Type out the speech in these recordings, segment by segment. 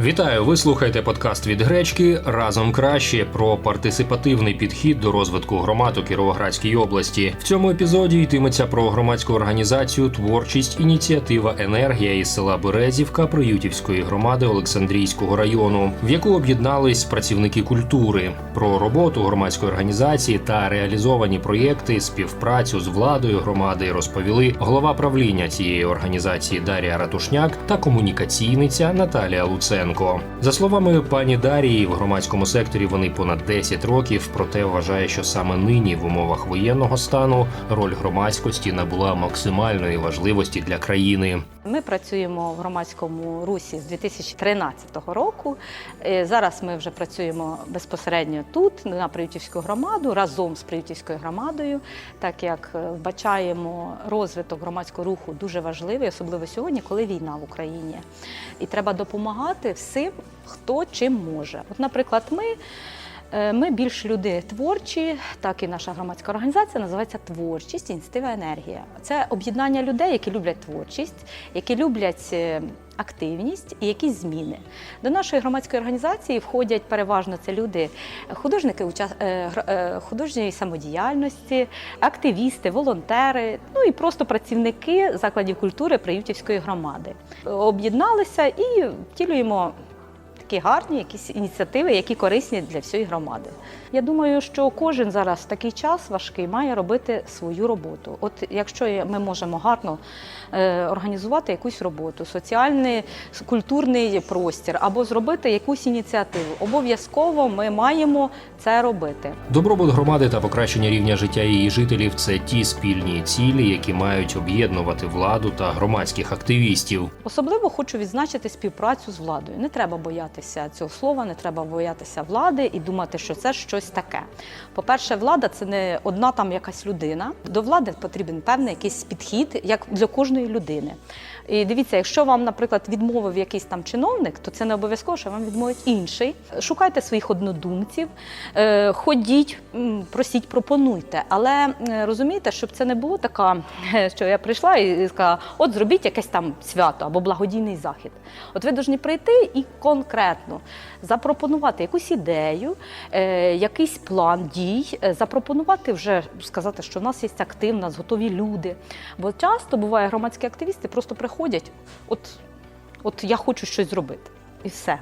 Вітаю! Ви слухаєте подкаст від гречки разом краще про партисипативний підхід до розвитку громад у Кіровоградській області. В цьому епізоді йтиметься про громадську організацію Творчість ініціатива Енергія із села Березівка Приютівської громади Олександрійського району, в яку об'єднались працівники культури, про роботу громадської організації та реалізовані проєкти, співпрацю з владою громади розповіли голова правління цієї організації Дарія Ратушняк та комунікаційниця Наталія Луценко. За словами пані Дарії, в громадському секторі вони понад 10 років, проте вважає, що саме нині в умовах воєнного стану роль громадськості набула максимальної важливості для країни. Ми працюємо в громадському русі з 2013 року. Е, Зараз ми вже працюємо безпосередньо тут, на Приютівську громаду, разом з Приютівською громадою, так як е, вбачаємо розвиток громадського руху дуже важливий, особливо сьогодні, коли війна в Україні. І треба допомагати всім, хто чим може. От, наприклад, ми. Е, Ми більш люди творчі, так і наша громадська організація називається Творчість ініціатива енергія. Це об'єднання людей, які люблять творчість, які люблять е, активність і якісь зміни. До нашої громадської організації входять переважно це люди, художники е, е, художньої самодіяльності, активісти, волонтери, ну і просто працівники закладів культури Приютівської громади. Об'єдналися і втілюємо такі гарні якісь ініціативи, які корисні для всієї громади. Я думаю, що кожен зараз в такий час важкий має робити свою роботу. От якщо ми можемо гарно е, організувати якусь роботу, соціальний культурний простір або зробити якусь ініціативу, обов'язково ми маємо це робити. Добробут громади та покращення рівня життя її жителів це ті спільні цілі, які мають об'єднувати владу та громадських активістів. Особливо хочу відзначити співпрацю з владою. Не треба боятися цього слова, не треба боятися влади і думати, що це щось таке. По-перше, влада це не одна там якась людина. До влади потрібен певний якийсь підхід, як для кожної людини. І дивіться, якщо вам, наприклад, відмовив якийсь там чиновник, то це не обов'язково, що вам відмовить інший. Шукайте своїх однодумців, е, ходіть, просіть, пропонуйте. Але е, розумієте, щоб це не було така, е, що я прийшла і сказала, от зробіть якесь там свято або благодійний захід. От ви повинні прийти і конкретно запропонувати якусь ідею, якийсь план дій, запропонувати вже сказати, що в нас є актив, у нас готові люди. Бо часто буває, громадські активісти просто приходять, от, от я хочу щось зробити, і все.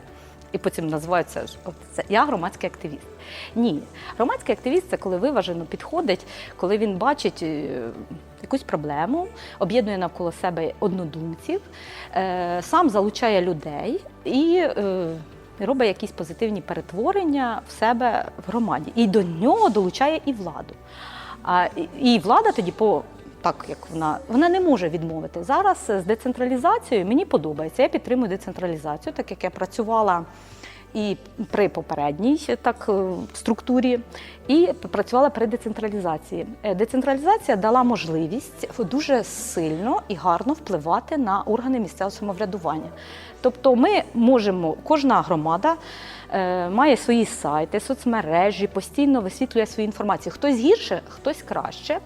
І потім називаються от це я громадський активіст. Ні, громадський активіст це коли виважено підходить, коли він бачить е, якусь проблему, об'єднує навколо себе однодумців, е, сам залучає людей і е, робить якісь позитивні перетворення в себе в громаді. І до нього долучає і владу. А, і влада тоді по. Так, як вона вона не може відмовити зараз з децентралізацією. Мені подобається. Я підтримую децентралізацію, так як я працювала і при попередній так е, структурі, і працювала при децентралізації. Е, Децентралізація дала можливість дуже сильно і гарно впливати на органи місцевого самоврядування. Тобто, ми можемо, кожна громада має свої сайти, соцмережі, постійно висвітлює свою інформацію. Хтось гірше, хтось краще.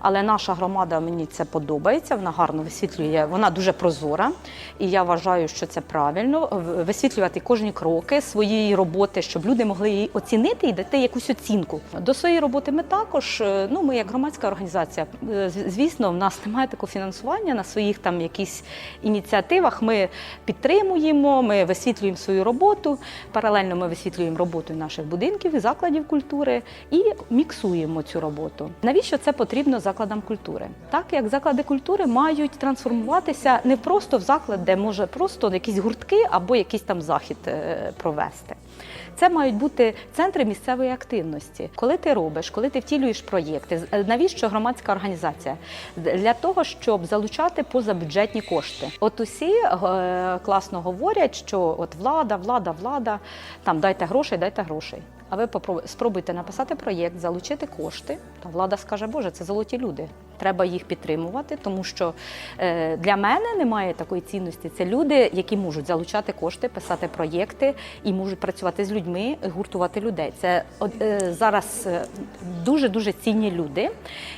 Але наша громада мені це подобається. Вона гарно висвітлює, вона дуже прозора. І я вважаю, що це правильно висвітлювати кожні кроки своєї роботи, щоб люди могли її оцінити і дати якусь оцінку. До своєї роботи ми також. е, Ну, ми як громадська організація, е, звісно, в нас немає такого фінансування на своїх там якісь ініціативах. Ми підтримуємо, ми висвітлюємо свою роботу. Паралельно ми висвітлюємо роботу наших будинків і закладів культури і міксуємо цю роботу. Навіщо це потрібно закладам культури? Так як заклади культури мають трансформуватися не просто в заклад, де може просто якісь гуртки або якийсь там захід е, провести. Це мають бути центри місцевої активності. Коли ти робиш, коли ти втілюєш проєкти, навіщо громадська організація? Для того, щоб залучати позабюджетні кошти. От усі е, класно говорять, що от влада, влада, влада, там дайте грошей, дайте грошей. А ви спробуйте написати проєкт, залучити кошти. Влада скаже, Боже, це золоті люди. Треба їх підтримувати, тому що е, для мене немає такої цінності. Це люди, які можуть залучати кошти, писати проєкти і можуть працювати з людьми, гуртувати людей. Це е, зараз дуже дуже цінні люди.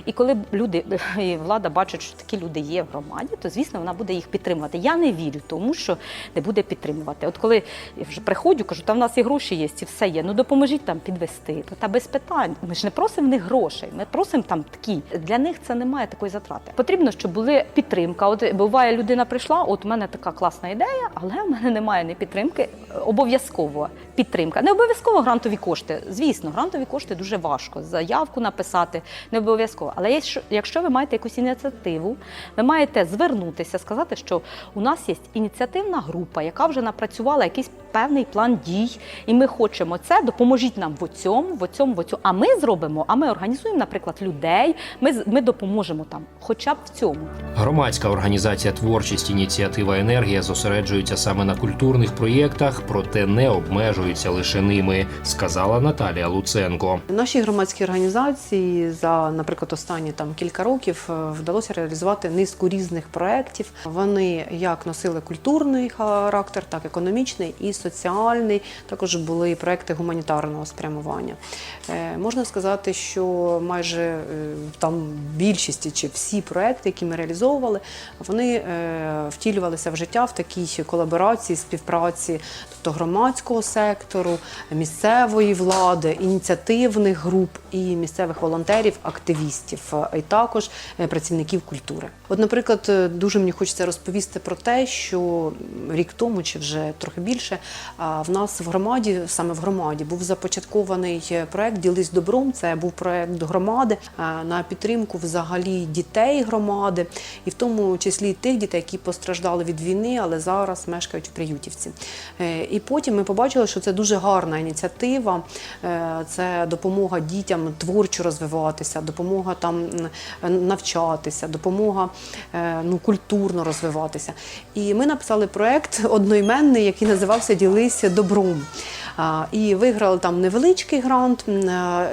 І коли люди і влада бачить, що такі люди є в громаді, то звісно вона буде їх підтримувати. Я не вірю тому, що не буде підтримувати. От коли я вже приходжу, кажу, та в нас і гроші є, і все є. Ну допоможіть там підвести. Та без питань. Ми ж не просимо в них грошей. Ми просимо там такі. Для них це немає такої затрати. Потрібно, щоб були підтримка. От буває, людина прийшла, от у мене така класна ідея, але в мене немає ні підтримки. Обов'язково підтримка. Не обов'язково грантові кошти. Звісно, грантові кошти дуже важко. Заявку написати не обов'язково. Але якщо ви маєте якусь ініціативу, ви маєте звернутися, сказати, що у нас є ініціативна група, яка вже напрацювала якийсь певний план дій, і ми хочемо це. Допоможіть нам в цьому, в цьому, в цьому. А ми зробимо, а ми організуємо, наприклад, людей. Ми з- ми допоможемо там, хоча б в цьому. Громадська організація Творчість ініціатива енергія зосереджується саме на культурних проєктах, проте не обмежується лише ними, сказала Наталія Луценко. Нашій громадській організації за, наприклад, останні там кілька років е, вдалося реалізувати низку різних проєктів. Вони як носили культурний характер, так економічний і соціальний. Також були проекти гуманітарного спрямування. Е, Можна сказати, що майже е, там більшість чи всі проекти, які ми реалізовували, вони е, втілювалися в життя в такій колаборації, співпраці, тобто громадського сектору, місцевої влади, ініціативних груп і місцевих волонтерів, активістів, е, і також працівників культури. От, наприклад, дуже мені хочеться розповісти про те, що рік тому чи вже трохи більше в нас в громаді, саме в громаді, був започаткований проект Ділись добром. Це був проект громади е, на підтримку взагалі дітей громади, і в тому числі тих дітей, які постраждали від війни, але зараз мешкають в приютівці. Е, І потім ми побачили, що це дуже гарна ініціатива. Е, Це допомога дітям творчо розвиватися, допомога там навчатися, допомога ну, культурно розвиватися. І ми написали проект одноіменний, який називався Ділися добром. І виграли там невеличкий грант е,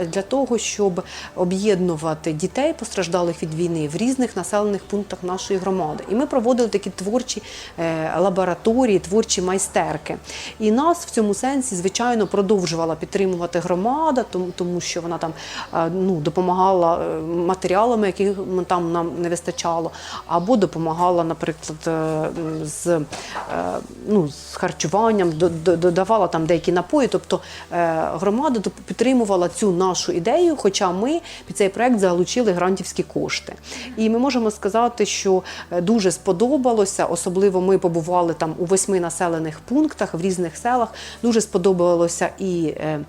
для того, щоб об'єднувати дітей, постраждалих від війни в різних населених пунктах нашої громади. І ми проводили такі творчі е, лабораторії, творчі майстерки. І нас в цьому сенсі, звичайно, продовжувала підтримувати громада, тому, що вона там е, ну, допомагала матеріалами, яких там нам не вистачало, або допомагала, наприклад, з, ну, з харчуванням, до- до- додавала там деякі напої. Тобто е, громада підтримувала цю нашу ідею, хоча ми під цей проект залучили грантівські кошти. І ми можемо сказати, що е, дуже сподобалося, особливо ми побували там у восьми населених пунктах в різних селах. Дуже сподобалося і е,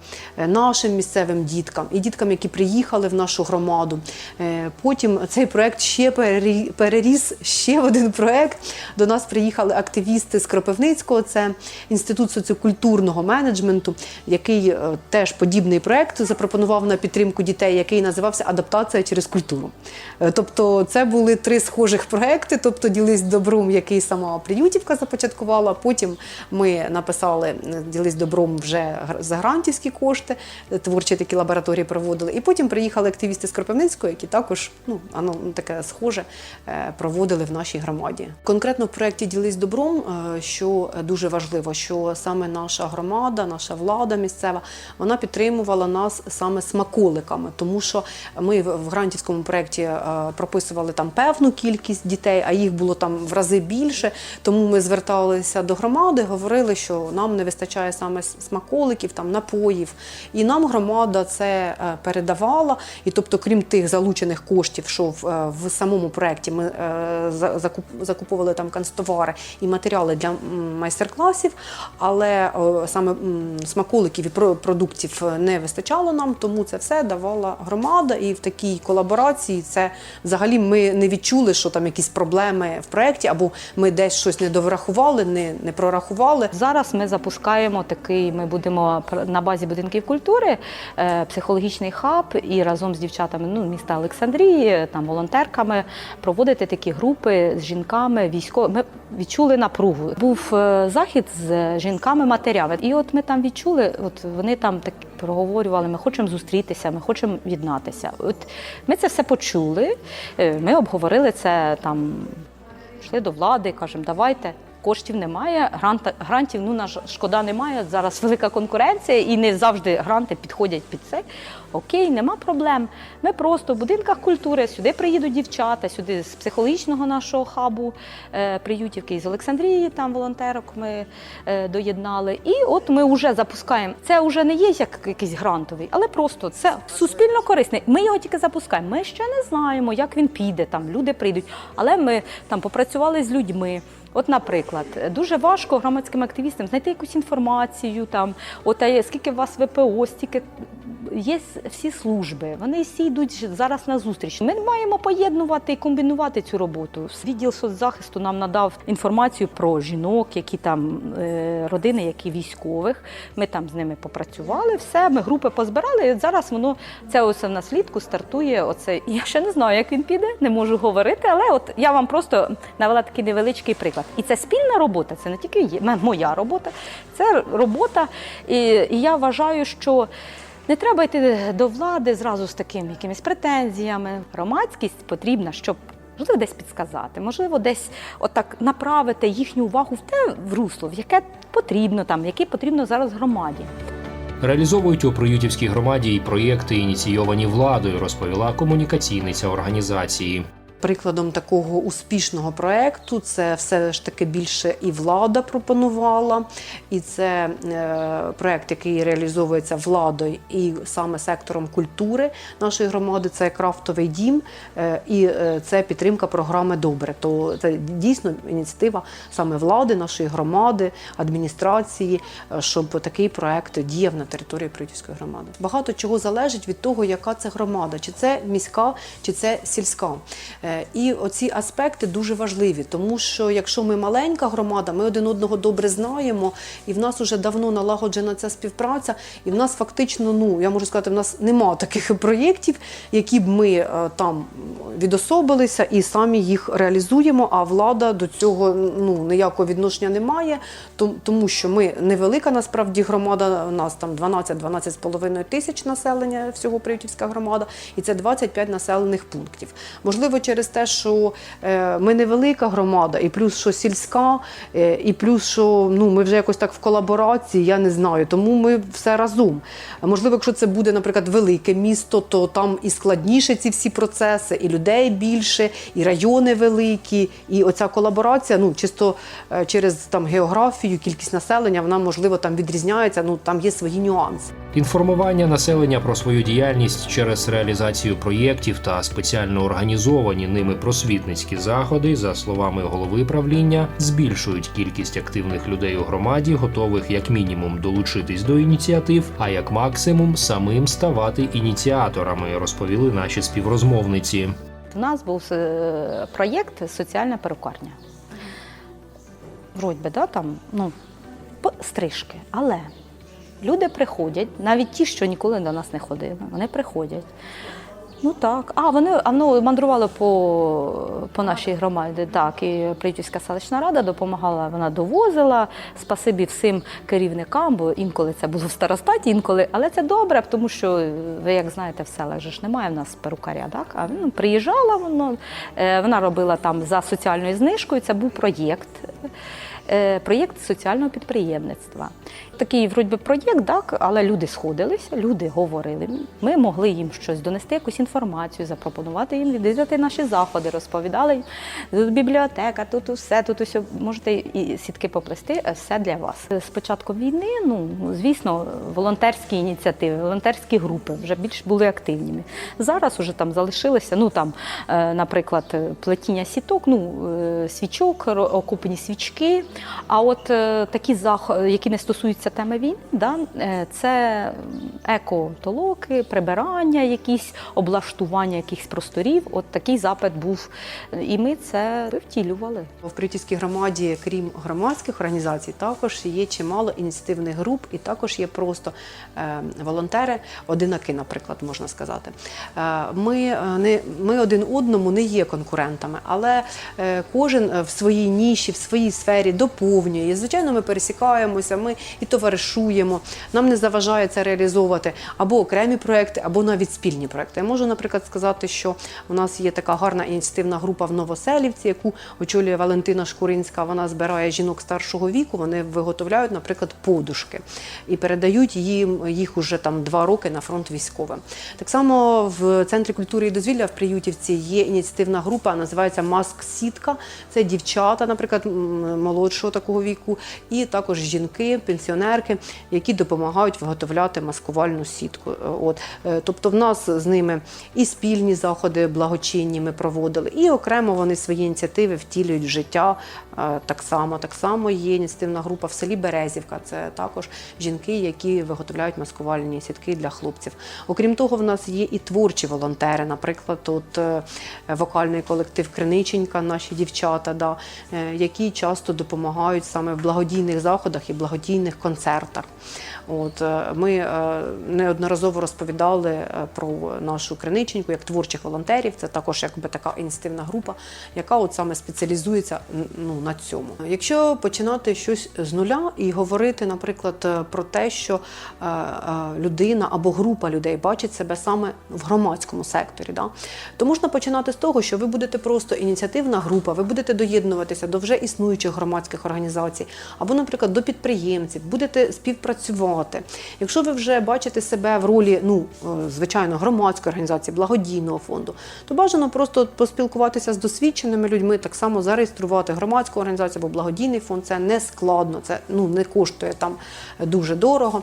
нашим місцевим діткам, і діткам, які приїхали в нашу громаду. Потім цей проект ще переріс ще один проект. До нас приїхали активісти з Кропивницького, це інститут соціокультурного менеджменту, який е, теж подібний проект запропонував на підтримку дітей, який називався Адаптація через культуру. Е, Тобто, це були три схожих проекти, тобто ділись добром, який сама Приютівка започаткувала. Потім ми написали е, ділись добром вже за грантівські кошти, творчі такі лабораторії проводили. І потім приїхали активісти з Кропивницького, які також ну, ано, ну, таке схоже проводили в нашій громаді. Конкретно в проєкті Ділись добром, що дуже важливо, що саме наша громада, наша влада місцева, вона підтримувала нас саме смаколиками, тому що ми в грантівському проєкті е, прописували там певну кількість дітей, а їх було там в рази більше. Тому ми зверталися до громади, говорили, що нам не вистачає саме смаколиків, там напоїв. І нам громада це е, передавала. І тобто, крім тих залучених коштів, що в, е, в самому проєкті ми закуп- закуповували там канцтовари і матеріали для майстер-класів, але саме смаколиків і про- продуктів не вистачало нам, тому це все давала громада. І в такій колаборації це взагалі ми не відчули, що там якісь проблеми в проєкті, або ми десь щось не доврахували, не, не прорахували. Зараз ми запускаємо такий. Ми будемо на базі будинків культури, е, психологічний хаб і разом з дівчатами ну, міста Олександрії, там волонтерками проводити такі групи з жінками, військовими. Ми відчули напругу. Був е, захід з жінками матерями. І от ми там там відчули, от вони там так проговорювали, ми хочемо зустрітися, ми хочемо єднатися. От ми це все почули, е, ми обговорили це там, йшли до влади, кажемо, давайте. Коштів немає, гранта, грантів ну наш шкода немає. Зараз велика конкуренція і не завжди гранти підходять під це. Окей, нема проблем. Ми просто в будинках культури сюди приїдуть дівчата, сюди з психологічного нашого хабу е, приютівки з Олександрії, там волонтерок ми е, доєднали. І от ми вже запускаємо. Це вже не є як якийсь грантовий, але просто це суспільно корисний. Ми його тільки запускаємо. Ми ще не знаємо, як він піде. Там люди прийдуть, але ми там попрацювали з людьми. От, наприклад, дуже важко громадським активістам знайти якусь інформацію. Там, от скільки у вас ВПО, стільки є всі служби. Вони всі йдуть зараз на зустріч. Ми маємо поєднувати і комбінувати цю роботу. Відділ соцзахисту нам надав інформацію про жінок, які там е, родини, які військових. Ми там з ними попрацювали. Все, ми групи позбирали. І зараз воно це ось в нас влітку стартує. Оце я ще не знаю, як він піде, не можу говорити. Але от я вам просто навела такий невеличкий приклад. І це спільна робота, це не тільки моя робота, це робота. І, і я вважаю, що. Не треба йти до влади зразу з такими якимись претензіями. Громадськість потрібна, щоб можливо десь підсказати, можливо, десь отак направити їхню увагу в те в русло, в яке потрібно там, яке потрібно зараз громаді. Реалізовують у Приютівській громаді і проєкти, ініційовані владою, розповіла комунікаційниця організації. Прикладом такого успішного проекту це все ж таки більше і влада пропонувала, і це е, проект, який реалізовується владою і саме сектором культури нашої громади. Це крафтовий дім, е, і е, це підтримка програми Добре. То це дійсно ініціатива саме влади, нашої громади, адміністрації, щоб такий проект діяв на території Притівської громади. Багато чого залежить від того, яка це громада, чи це міська, чи це сільська. Е, І оці аспекти дуже важливі, тому що якщо ми маленька громада, ми один одного добре знаємо, і в нас вже давно налагоджена ця співпраця, і в нас фактично, ну я можу сказати, в нас нема таких проєктів, які б ми е, там відособилися і самі їх реалізуємо. А влада до цього ну ніякого відношення не має, тому що ми невелика насправді громада. У нас там 12-12,5 тисяч населення всього Приютівська громада, і це 25 населених пунктів. Можливо, через те, що е, ми невелика громада, і плюс що сільська, е, і плюс що ну ми вже якось так в колаборації, я не знаю. Тому ми все разом. Можливо, якщо це буде, наприклад, велике місто, то там і складніше ці всі процеси, і людей більше, і райони великі, і оця колаборація, ну чисто е, через там географію, кількість населення, вона можливо там відрізняється. Ну там є свої нюанси. Інформування населення про свою діяльність через реалізацію проєктів та спеціально організовані ними просвітницькі заходи, за словами голови правління, збільшують кількість активних людей у громаді, готових як мінімум долучитись до ініціатив, а як максимум самим ставати ініціаторами, розповіли наші співрозмовниці. У нас був е, проєкт Соціальна перукарня. Вроді би, да, там, ну, стрижки. Але люди приходять, навіть ті, що ніколи до нас не ходили, вони приходять. Ну так. А вони а, ну, мандрували по, по нашій громаді. Так, і Приютівська селищна рада допомагала, вона довозила. Спасибі всім керівникам, бо інколи це було в старостаті, інколи. Але це добре, тому що ви як знаєте, в селах же ж немає в нас перукаря. Так? А ну, приїжджала воно, е, вона робила там за соціальною знижкою. Це був проєкт. е, Проєкт соціального підприємництва. Такий вроді би проєкт, так, але люди сходилися, люди говорили. Ми могли їм щось донести, якусь інформацію, запропонувати їм відвідати наші заходи, розповідали. Тут бібліотека, тут усе, тут усе можете і сітки поплести, е, все для вас. З початком війни, ну звісно, волонтерські ініціативи, волонтерські групи вже більш були активніми. Зараз уже там залишилися, ну там, е, наприклад, плетіння сіток, ну е, свічок, окупні свічки. А от такі заходи, які не стосуються теми війни, да, е, це еко-толоки, прибирання, якісь облаштування якихось просторів. От такий запит був. І ми це втілювали. В Приютівській громаді, крім громадських організацій, також є чимало ініціативних груп, і також є просто е, волонтери, одинаки, наприклад, можна сказати. Е, ми, не, ми один одному не є конкурентами, але кожен в своїй ніші, в своїй сфері доповнює. Звичайно, ми пересікаємося, ми і товаришуємо. Нам не заважає це реалізовувати або окремі проекти, або навіть спільні проекти. Я можу, наприклад, сказати, що у нас є така гарна ініціативна група в Новоселівці, яку очолює Валентина Шкуринська. Вона збирає жінок старшого віку. Вони виготовляють, наприклад, подушки і передають їм їх уже там два роки на фронт військовим. Так само в центрі культури і дозвілля в Приютівці є ініціативна група, називається Маск Сітка. Це дівчата, наприклад, молодшого такого віку, і також жінки, пенсіонерки, які допомагають виготовляти маскувальну сітку. Е, От Е, тобто, в нас з ними і спільні заходи благочинні ми проводили, і окремо вони свої ініціативи втілюють в життя. Е, Так само, так само є ініціативна група в селі Березівка. Це також жінки, які виготовляють маскувальні сітки для хлопців. Окрім того, в нас є і творчі волонтери. Наприклад, е, вокальний колектив Криниченька, наші дівчата, да, які часто допомагають саме в благодійних заходах і благодійних концертах. От е, ми е, неодноразово розповідали е, про нашу криниченьку як творчих волонтерів. Це також якби така ініціативна група, яка от саме спеціалізується ну, на цьому. Якщо починати щось з нуля і говорити, наприклад, про те, що людина або група людей бачить себе саме в громадському секторі, да, то можна починати з того, що ви будете просто ініціативна група, ви будете доєднуватися до вже існуючих громадських організацій, або, наприклад, до підприємців, будете співпрацювати. Якщо ви вже бачите себе в ролі, ну е, звичайно, громадської організації, благодійного фонду, то бажано просто поспілкуватися з досвідченими людьми, так само зареєструвати громадську організацію або благодійний фонд. Це не складно, це ну не коштує там дуже дорого.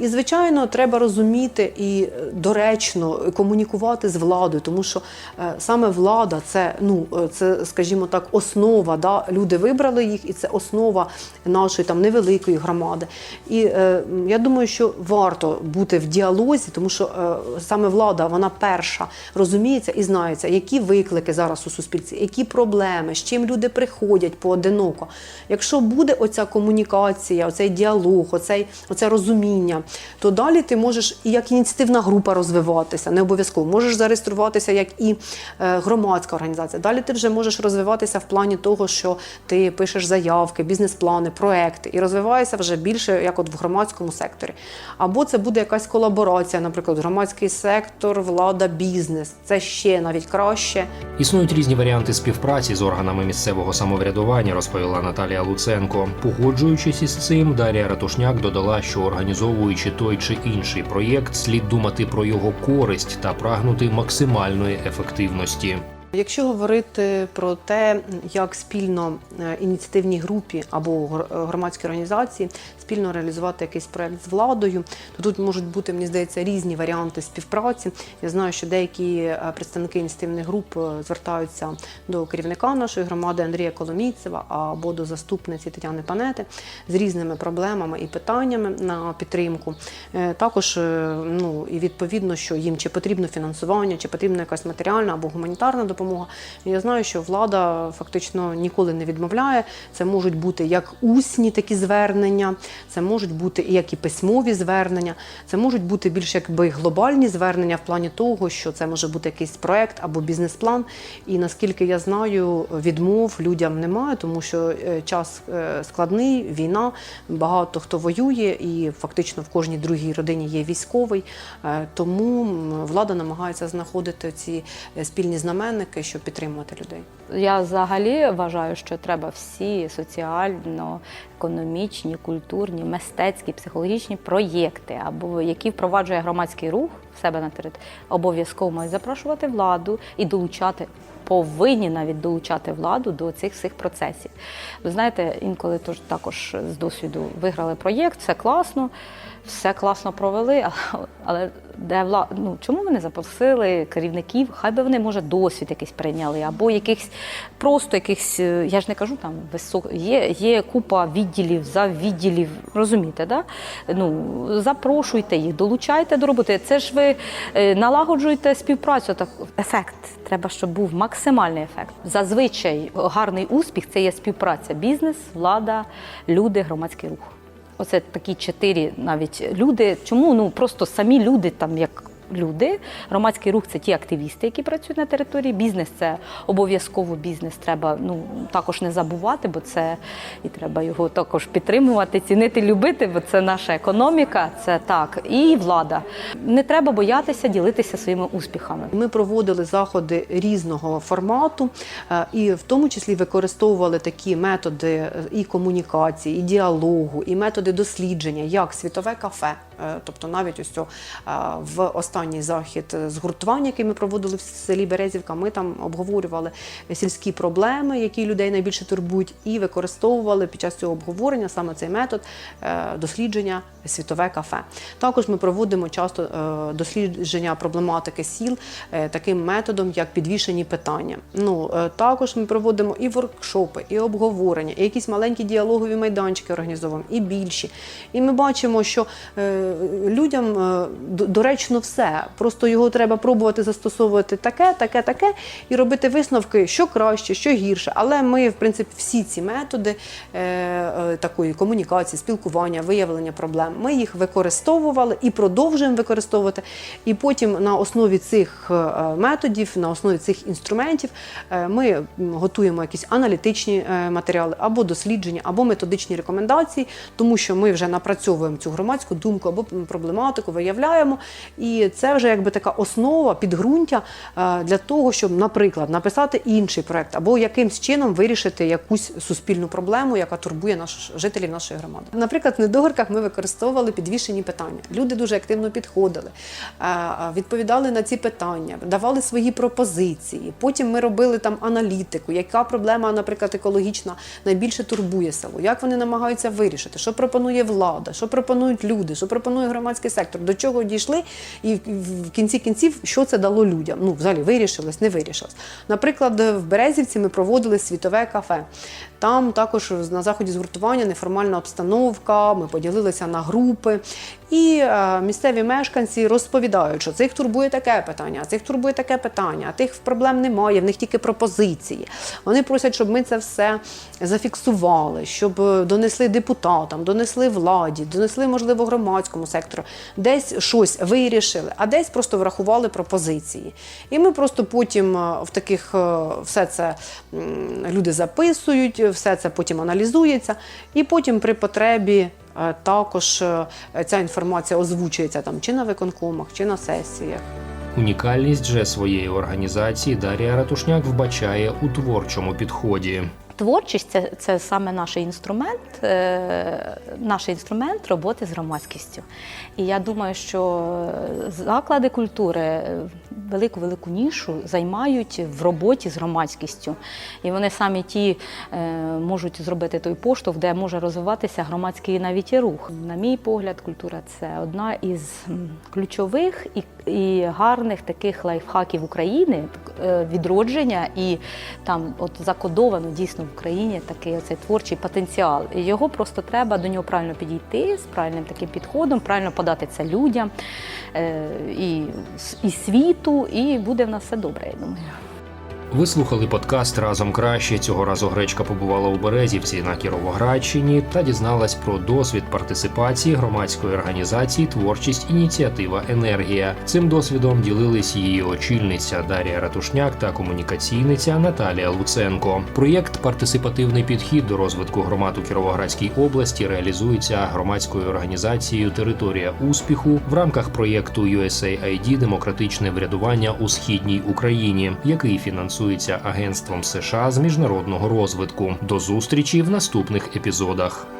І звичайно, треба розуміти і доречно комунікувати з владою, тому що е, саме влада це ну е, це, скажімо так, основа. Да? Люди вибрали їх, і це основа нашої там невеликої громади. І е, я думаю, що варто бути в діалозі, тому що е, саме влада вона перша розуміється і знається, які виклики зараз у суспільстві, які проблеми, з чим люди приходять поодиноко. Якщо буде оця комунікація, оцей діалог, оцей, оце розуміння, то далі ти можеш і як ініціативна група розвиватися, не обов'язково можеш зареєструватися як і е, громадська організація. Далі ти вже можеш розвиватися в плані того, що ти пишеш заявки, бізнес-плани, проекти і розвиваєшся вже більше як от в громадському секторі. Або це буде якась колаборація, наприклад, громадський сектор, влада, бізнес. Це ще навіть краще. Існують різні варіанти співпраці з органами місцевого самоврядування, розповіла Наталія Луценко. Погоджуючись із цим, Дар'я Ратушняк додала, що організовуючи той чи інший проєкт, слід думати про його користь та прагнути максимальної ефективності. Якщо говорити про те, як спільно е, ініціативній групі або гр- громадській організації спільно реалізувати якийсь проект з владою, то тут можуть бути, мені здається, різні варіанти співпраці. Я знаю, що деякі е, представники ініціативних груп е, звертаються до керівника нашої громади Андрія Коломійцева або до заступниці Тетяни Панети з різними проблемами і питаннями на підтримку. Е, Також ну і відповідно, що їм чи потрібно фінансування, чи потрібна якась матеріальна або гуманітарна допомога. Я знаю, що влада фактично ніколи не відмовляє. Це можуть бути як усні такі звернення, це можуть бути і як і письмові звернення, це можуть бути більш якби глобальні звернення в плані того, що це може бути якийсь проект або бізнес-план. І наскільки я знаю, відмов людям немає, тому що е, час е, складний, війна, багато хто воює, і фактично в кожній другій родині є військовий. Е, Тому влада намагається знаходити ці спільні знаменники, щоб підтримувати людей. Я взагалі вважаю, що треба всі соціально, економічні, культурні, мистецькі, психологічні проєкти, або які впроваджує громадський рух себе на території, обов'язково мають запрошувати владу і долучати. Повинні навіть долучати владу до цих всіх процесів. Ви знаєте, інколи тож також з досвіду виграли проєкт, все класно, все класно провели, але, де влада, ну чому ви не запросили керівників? Хай би вони, може, досвід якийсь прийняли, або якихось просто якихось, е, я ж не кажу там висок, є, є купа відділів за відділів, розумієте, да? Ну запрошуйте їх, долучайте до роботи. Це ж ви е, налагоджуєте співпрацю. Так ефект треба, щоб був максимальний ефект. Зазвичай гарний успіх це є співпраця: бізнес, влада, люди, громадський рух. Оце такі чотири навіть люди. Чому ну просто самі люди, там як люди. Громадський рух це ті активісти, які працюють на території. Бізнес це обов'язково бізнес. Треба ну також не забувати, бо це і треба його також підтримувати, цінити, любити, бо це наша економіка. Це так, і влада. Не треба боятися ділитися своїми успіхами. Ми проводили заходи різного формату, е, і в тому числі використовували такі методи е, і комунікації, і діалогу, і методи дослідження, як світове кафе. Е, Тобто навіть ось е, в останній захід згуртування, який ми проводили в селі Березівка, ми там обговорювали сільські проблеми, які людей найбільше турбують, і використовували під час цього обговорення саме цей метод е, дослідження світове кафе. Також ми проводимо часто дослідження проблематики сіл таким методом, як підвішені питання. Ну також ми проводимо і воркшопи, і обговорення, і якісь маленькі діалогові майданчики організовуємо, і більші. І ми бачимо, що людям е, доречно все. Просто його треба пробувати застосовувати таке, таке, таке, і робити висновки, що краще, що гірше. Але ми, в принципі, всі ці методи е, е, такої комунікації, спілкування, виявлення проблем, ми їх використовували і продовжуємо використовувати. І потім на основі цих методів, на основі цих інструментів, ми готуємо якісь аналітичні матеріали або дослідження, або методичні рекомендації, тому що ми вже напрацьовуємо цю громадську думку або проблематику, виявляємо. І це вже якби така основа, підґрунтя е, для того, щоб, наприклад, написати інший проект або якимсь чином вирішити якусь суспільну проблему, яка турбує наш жителів нашої громади. Наприклад, в недогорках ми використовували підвішені питання. Люди дуже активно підходили, е, е, відповідали на ці питання, давали свої пропозиції. Потім ми робили там аналітику, яка проблема, наприклад, екологічна найбільше турбує село, як вони намагаються вирішити, що пропонує влада, що пропонують люди, що пропонує громадський сектор, до чого дійшли, і в- кінці кінців, що це дало людям. Ну, взагалі вирішилось, не вирішилось. Наприклад, в Березівці ми проводили світове кафе. Там також на заході згуртування неформальна обстановка, ми поділилися на групи. І е, місцеві мешканці розповідають, що цих турбує таке питання, цих турбує таке питання, а тих проблем немає, в них тільки пропозиції. Вони просять, щоб ми це все зафіксували, щоб е, донесли депутатам, донесли владі, донесли, можливо, громадському сектору, десь щось вирішили, а десь просто врахували пропозиції. І ми просто потім е, в таких все це люди записують, все це потім аналізується, і потім при потребі. Е, Також е, ця інформація озвучується там чи на виконкомах, чи на сесіях. Унікальність же своєї організації Дарія Ратушняк вбачає у творчому підході. Творчість це, це саме наш інструмент, е, наш інструмент роботи з громадськістю. І я думаю, що заклади культури велику велику нішу займають в роботі з громадськістю. І вони самі ті е, можуть зробити той поштовх, де може розвиватися громадський навіть і рух. На мій погляд, культура це одна із ключових і, і гарних таких лайфхаків України, е, відродження і там от закодовано дійсно в Україні такий оцей творчий потенціал. І Його просто треба до нього правильно підійти з правильним таким підходом, правильно подати це людям е, і, і світу, і буде в нас все добре. Я думаю. Ви слухали подкаст разом краще. Цього разу гречка побувала у Березівці на Кіровоградщині та дізналась про досвід партисипації громадської організації Творчість ініціатива Енергія. Цим досвідом ділились її очільниця Дарія Ратушняк та комунікаційниця Наталія Луценко. Проєкт Партисипативний підхід до розвитку громад у Кіровоградській області реалізується громадською організацією Територія успіху в рамках проєкту USAID Демократичне врядування у східній Україні, який фінансується Агентством США з міжнародного розвитку. До зустрічі в наступних епізодах.